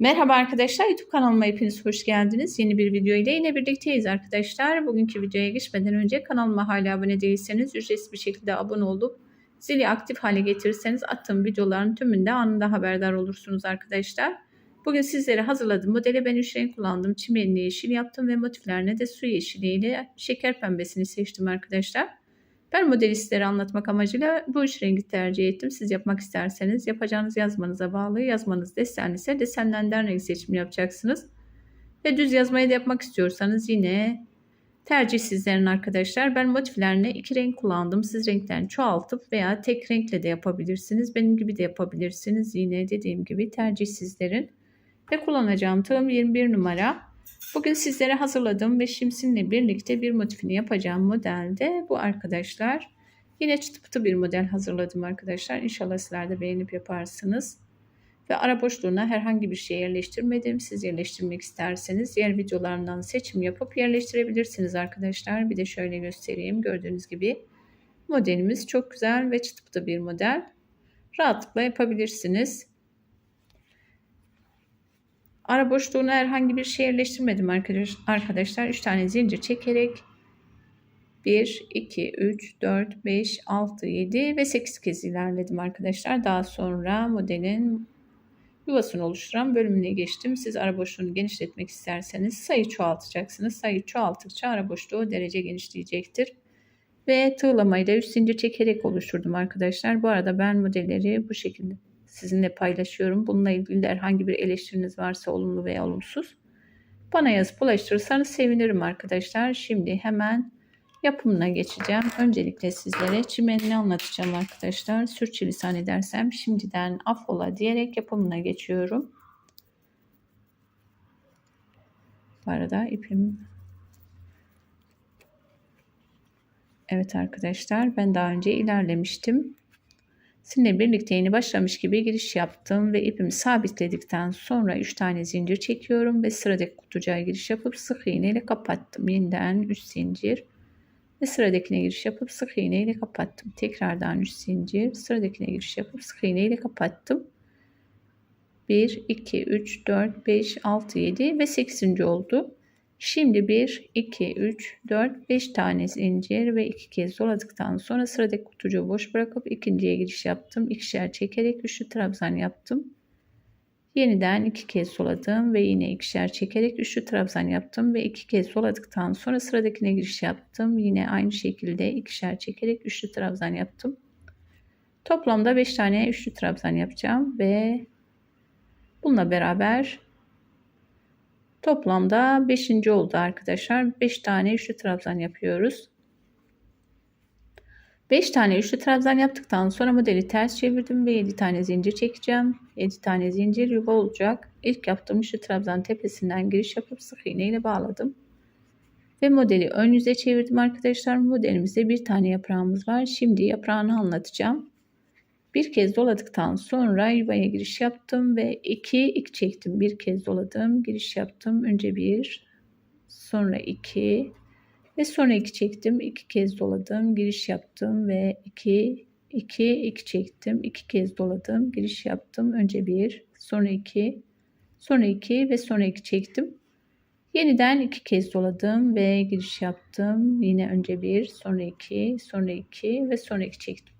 Merhaba arkadaşlar YouTube kanalıma hepiniz hoş geldiniz. Yeni bir video ile yine birlikteyiz arkadaşlar. Bugünkü videoya geçmeden önce kanalıma hala abone değilseniz ücretsiz bir şekilde abone olup zili aktif hale getirirseniz attığım videoların tümünde anında haberdar olursunuz arkadaşlar. Bugün sizlere hazırladığım modeli ben 3 renk kullandım. Çimenli yeşil yaptım ve motiflerine de su yeşiliyle şeker pembesini seçtim arkadaşlar. Ben modelistleri anlatmak amacıyla bu üç rengi tercih ettim. Siz yapmak isterseniz yapacağınız yazmanıza bağlı. Yazmanız desen ise desenden renk seçimi yapacaksınız. Ve düz yazmayı da yapmak istiyorsanız yine tercih sizlerin arkadaşlar. Ben motiflerine iki renk kullandım. Siz renklerini çoğaltıp veya tek renkle de yapabilirsiniz. Benim gibi de yapabilirsiniz. Yine dediğim gibi tercih sizlerin. Ve kullanacağım tığım 21 numara. Bugün sizlere hazırladığım ve şimsinle birlikte bir motifini yapacağım modelde bu arkadaşlar. Yine çıtı bir model hazırladım arkadaşlar. İnşallah sizler de beğenip yaparsınız. Ve ara boşluğuna herhangi bir şey yerleştirmedim. Siz yerleştirmek isterseniz diğer videolarından seçim yapıp yerleştirebilirsiniz arkadaşlar. Bir de şöyle göstereyim. Gördüğünüz gibi modelimiz çok güzel ve çıtı bir model. Rahatlıkla yapabilirsiniz. Ara boşluğuna herhangi bir şey yerleştirmedim arkadaşlar. 3 tane zincir çekerek 1, 2, 3, 4, 5, 6, 7 ve 8 kez ilerledim arkadaşlar. Daha sonra modelin yuvasını oluşturan bölümüne geçtim. Siz ara boşluğunu genişletmek isterseniz sayı çoğaltacaksınız. Sayı çoğalttıkça ara boşluğu derece genişleyecektir. Ve tığlamayı da 3 zincir çekerek oluşturdum arkadaşlar. Bu arada ben modelleri bu şekilde sizinle paylaşıyorum. Bununla ilgili de herhangi bir eleştiriniz varsa olumlu veya olumsuz bana yazıp ulaştırırsanız sevinirim arkadaşlar. Şimdi hemen yapımına geçeceğim. Öncelikle sizlere çimenini anlatacağım arkadaşlar. Sürçülisan edersem şimdiden affola diyerek yapımına geçiyorum. Bu arada ipim Evet arkadaşlar ben daha önce ilerlemiştim. Sizinle birlikte yeni başlamış gibi giriş yaptım ve ipimi sabitledikten sonra 3 tane zincir çekiyorum ve sıradaki kutucuğa giriş yapıp sık iğne ile kapattım. Yeniden 3 zincir ve sıradakine giriş yapıp sık iğne ile kapattım. Tekrardan 3 zincir, sıradakine giriş yapıp sık iğne ile kapattım. 1, 2, 3, 4, 5, 6, 7 ve 8. oldu. Şimdi 1, 2, 3, 4, 5 tane zincir ve 2 kez doladıktan sonra sıradaki kutucuğu boş bırakıp ikinciye giriş yaptım. İkişer çekerek üçlü trabzan yaptım. Yeniden iki kez doladım ve yine ikişer çekerek üçlü trabzan yaptım ve iki kez doladıktan sonra sıradakine giriş yaptım. Yine aynı şekilde ikişer çekerek üçlü trabzan yaptım. Toplamda 5 tane üçlü trabzan yapacağım ve bununla beraber Toplamda 5. oldu arkadaşlar. 5 tane üçlü trabzan yapıyoruz. 5 tane üçlü trabzan yaptıktan sonra modeli ters çevirdim ve 7 tane zincir çekeceğim. 7 tane zincir yuva olacak. İlk yaptığım üçlü trabzan tepesinden giriş yapıp sık iğne ile bağladım. Ve modeli ön yüze çevirdim arkadaşlar. Modelimizde bir tane yaprağımız var. Şimdi yaprağını anlatacağım. Bir kez doladıktan sonra yuvaya giriş yaptım ve iki ip çektim. Bir kez doladım, giriş yaptım. Önce bir, sonra iki ve sonra iki çektim. İki kez doladım, giriş yaptım ve iki, iki, iki çektim. İki kez doladım, giriş yaptım. Önce bir, sonra iki, sonra iki ve sonra iki çektim. Yeniden iki kez doladım ve giriş yaptım. Yine önce bir, sonra iki, sonra iki ve sonra iki çektim.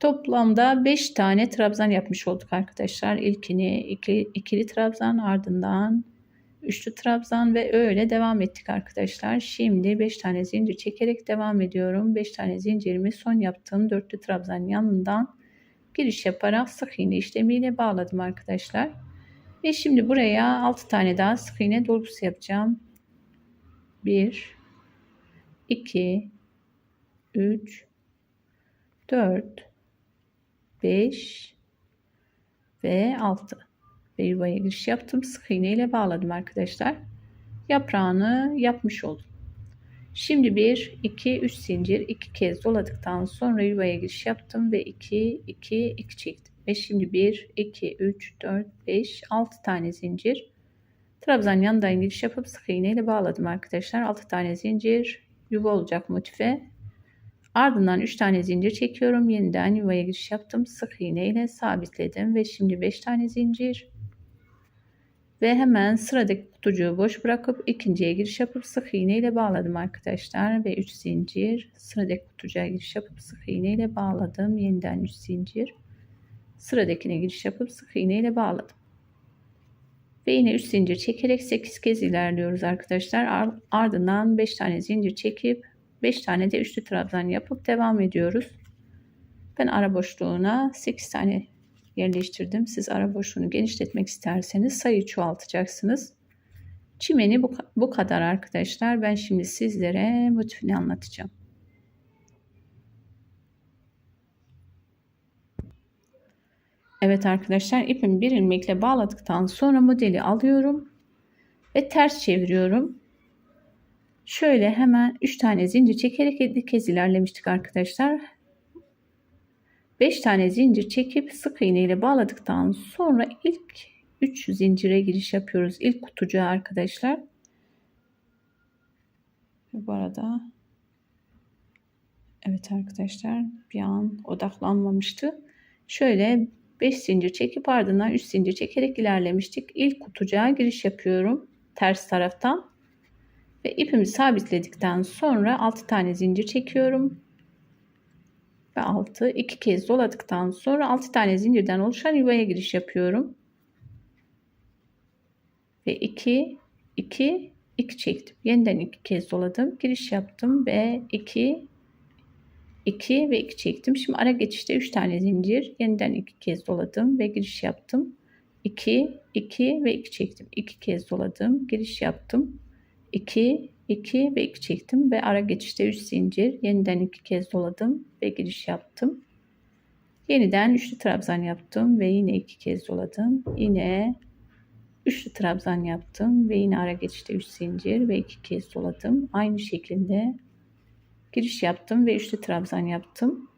Toplamda 5 tane trabzan yapmış olduk arkadaşlar. İlkini iki, ikili trabzan ardından üçlü trabzan ve öyle devam ettik arkadaşlar. Şimdi 5 tane zincir çekerek devam ediyorum. 5 tane zincirimi son yaptığım dörtlü trabzan yanından giriş yaparak sık iğne işlemiyle bağladım arkadaşlar. Ve şimdi buraya 6 tane daha sık iğne dolgusu yapacağım. 1 2 3 4 5 ve 6 ve yuvaya giriş yaptım. Sık iğne ile bağladım arkadaşlar. Yaprağını yapmış oldum. Şimdi 1, 2, 3 zincir 2 kez doladıktan sonra yuvaya giriş yaptım ve 2, 2, 2 çektim. Ve şimdi 1, 2, 3, 4, 5, 6 tane zincir. Trabzan yanından giriş yapıp sık iğne ile bağladım arkadaşlar. 6 tane zincir yuva olacak motife Ardından 3 tane zincir çekiyorum. Yeniden yuvaya giriş yaptım. Sık iğne ile sabitledim ve şimdi 5 tane zincir Ve hemen sıradaki kutucuğu boş bırakıp ikinciye giriş yapıp sık iğne ile bağladım arkadaşlar. Ve 3 zincir sıradaki kutucuğa giriş yapıp sık iğne ile bağladım. Yeniden 3 zincir sıradakine giriş yapıp sık iğne ile bağladım. Ve yine 3 zincir çekerek 8 kez ilerliyoruz arkadaşlar. Ardından 5 tane zincir çekip 5 tane de üçlü trabzan yapıp devam ediyoruz. Ben ara boşluğuna 8 tane yerleştirdim. Siz ara boşluğunu genişletmek isterseniz sayı çoğaltacaksınız. Çimeni bu, bu kadar arkadaşlar. Ben şimdi sizlere motifini anlatacağım. Evet arkadaşlar ipimi bir ilmekle bağladıktan sonra modeli alıyorum ve ters çeviriyorum. Şöyle hemen 3 tane zincir çekerek 7 kez ilerlemiştik arkadaşlar. 5 tane zincir çekip sık iğne ile bağladıktan sonra ilk 3 zincire giriş yapıyoruz. İlk kutucuğa arkadaşlar. Bu arada evet arkadaşlar bir an odaklanmamıştı. Şöyle 5 zincir çekip ardından 3 zincir çekerek ilerlemiştik. İlk kutucuğa giriş yapıyorum ters taraftan ve ipimi sabitledikten sonra 6 tane zincir çekiyorum ve 6 iki kez doladıktan sonra 6 tane zincirden oluşan yuvaya giriş yapıyorum ve 2 2 2 çektim yeniden iki kez doladım giriş yaptım ve 2 2 ve 2 çektim. Şimdi ara geçişte 3 tane zincir. Yeniden 2 kez doladım ve giriş yaptım. 2, 2 ve 2 çektim. 2 kez doladım. Giriş yaptım. 2, 2 ve 2 çektim ve ara geçişte 3 zincir. Yeniden 2 kez doladım ve giriş yaptım. Yeniden üçlü trabzan yaptım ve yine 2 kez doladım. Yine üçlü trabzan yaptım ve yine ara geçişte 3 zincir ve 2 kez doladım. Aynı şekilde giriş yaptım ve üçlü trabzan yaptım.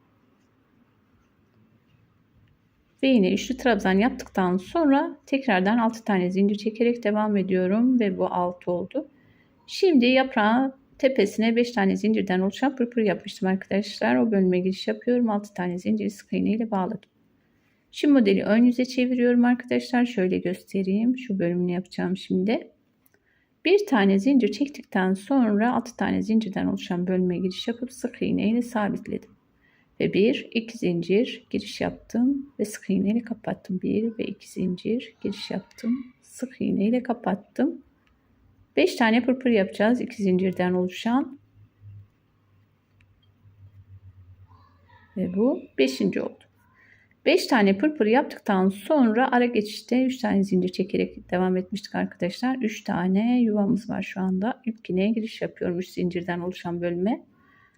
Ve yine üçlü trabzan yaptıktan sonra tekrardan 6 tane zincir çekerek devam ediyorum ve bu 6 oldu. Şimdi yaprağın tepesine 5 tane zincirden oluşan pırpır yapmıştım arkadaşlar. O bölüme giriş yapıyorum. 6 tane zincir sık iğne ile bağladım. Şimdi modeli ön yüze çeviriyorum arkadaşlar. Şöyle göstereyim. Şu bölümünü yapacağım şimdi. Bir tane zincir çektikten sonra 6 tane zincirden oluşan bölüme giriş yapıp sık iğne ile sabitledim. Ve 1 2 zincir giriş yaptım ve sık iğne ile kapattım. 1 ve 2 zincir giriş yaptım. Sık iğne ile kapattım. 5 tane pırpır yapacağız 2 zincirden oluşan. Ve bu 5. oldu. 5 tane pırpır yaptıktan sonra ara geçişte 3 tane zincir çekerek devam etmiştik arkadaşlar. 3 tane yuvamız var şu anda. İlk iğneye giriş yapıyorum 3 zincirden oluşan bölüme.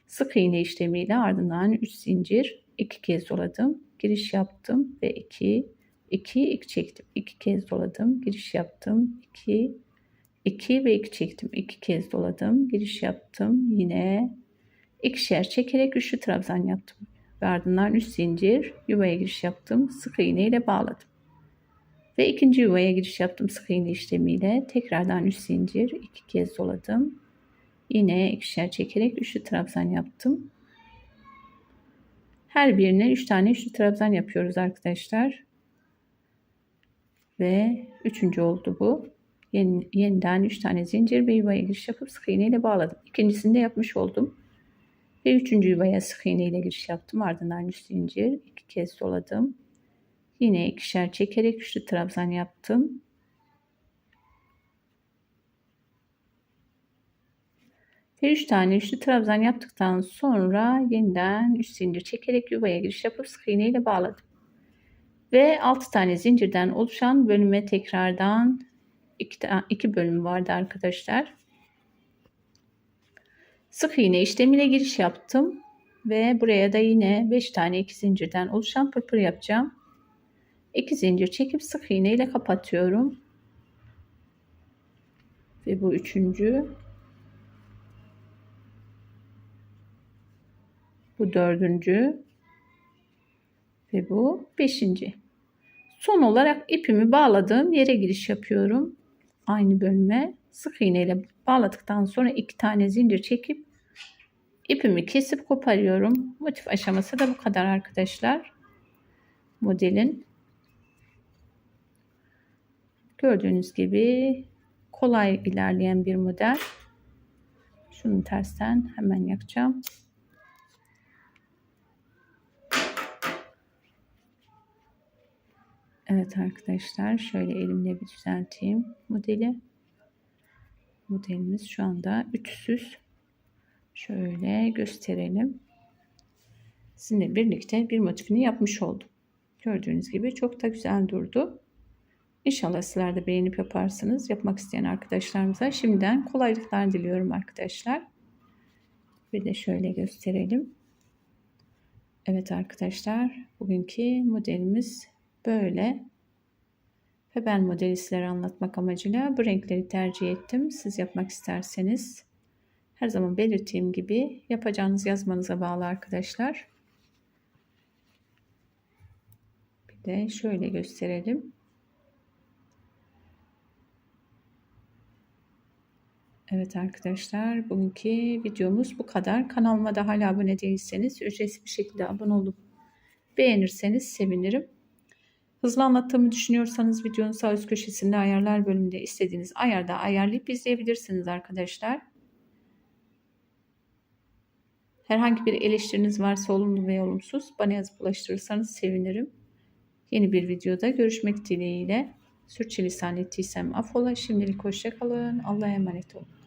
Sık iğne işlemiyle ardından 3 zincir 2 kez doladım. Giriş yaptım ve 2 2 2 çektim. 2 kez doladım. Giriş yaptım. 2 2 ve 2 çektim. 2 kez doladım. Giriş yaptım. Yine ikişer çekerek üçlü trabzan yaptım ve ardından 3 zincir yuvaya giriş yaptım. Sık iğne ile bağladım. Ve ikinci yuvaya giriş yaptım sık iğne işlemiyle. Tekrardan 3 zincir iki kez doladım. Yine ikişer çekerek üçlü trabzan yaptım. Her birine 3 tane üçlü trabzan yapıyoruz arkadaşlar. Ve üçüncü oldu bu. Yeniden 3 tane zincir ve yuvaya giriş yapıp sık iğne ile bağladım. İkincisini de yapmış oldum. Ve üçüncü yuvaya sık iğne ile giriş yaptım. Ardından üst zincir iki kez doladım. Yine ikişer çekerek üçlü trabzan yaptım. Ve 3 tane üçlü trabzan yaptıktan sonra yeniden 3 zincir çekerek yuvaya giriş yapıp sık iğne ile bağladım. Ve 6 tane zincirden oluşan bölüme tekrardan 2 iki bölüm vardı arkadaşlar. Sık iğne işlemine giriş yaptım ve buraya da yine 5 tane iki zincirden oluşan pırpır yapacağım. 2 zincir çekip sık iğne ile kapatıyorum. Ve bu üçüncü. Bu dördüncü. Ve bu beşinci. Son olarak ipimi bağladığım yere giriş yapıyorum. Aynı bölüme sık iğne ile bağladıktan sonra iki tane zincir çekip ipimi kesip koparıyorum. Motif aşaması da bu kadar arkadaşlar. Modelin Gördüğünüz gibi kolay ilerleyen bir model. Şunu tersten hemen yakacağım. Evet arkadaşlar şöyle elimle bir düzelteyim modeli. Modelimiz şu anda ütüsüz. Şöyle gösterelim. Sizinle birlikte bir motifini yapmış oldum. Gördüğünüz gibi çok da güzel durdu. İnşallah sizler de beğenip yaparsınız. Yapmak isteyen arkadaşlarımıza şimdiden kolaylıklar diliyorum arkadaşlar. Bir de şöyle gösterelim. Evet arkadaşlar bugünkü modelimiz böyle. Ve ben modeli sizlere anlatmak amacıyla bu renkleri tercih ettim. Siz yapmak isterseniz her zaman belirttiğim gibi yapacağınız yazmanıza bağlı arkadaşlar. Bir de şöyle gösterelim. Evet arkadaşlar bugünkü videomuz bu kadar. Kanalıma da hala abone değilseniz ücretsiz bir şekilde abone olup beğenirseniz sevinirim. Hızlı anlattığımı düşünüyorsanız videonun sağ üst köşesinde ayarlar bölümünde istediğiniz ayarda ayarlayıp izleyebilirsiniz arkadaşlar. Herhangi bir eleştiriniz varsa olumlu ve olumsuz bana yazıp ulaştırırsanız sevinirim. Yeni bir videoda görüşmek dileğiyle. Sürçülisan ettiysem affola. Şimdilik hoşçakalın. Allah'a emanet olun.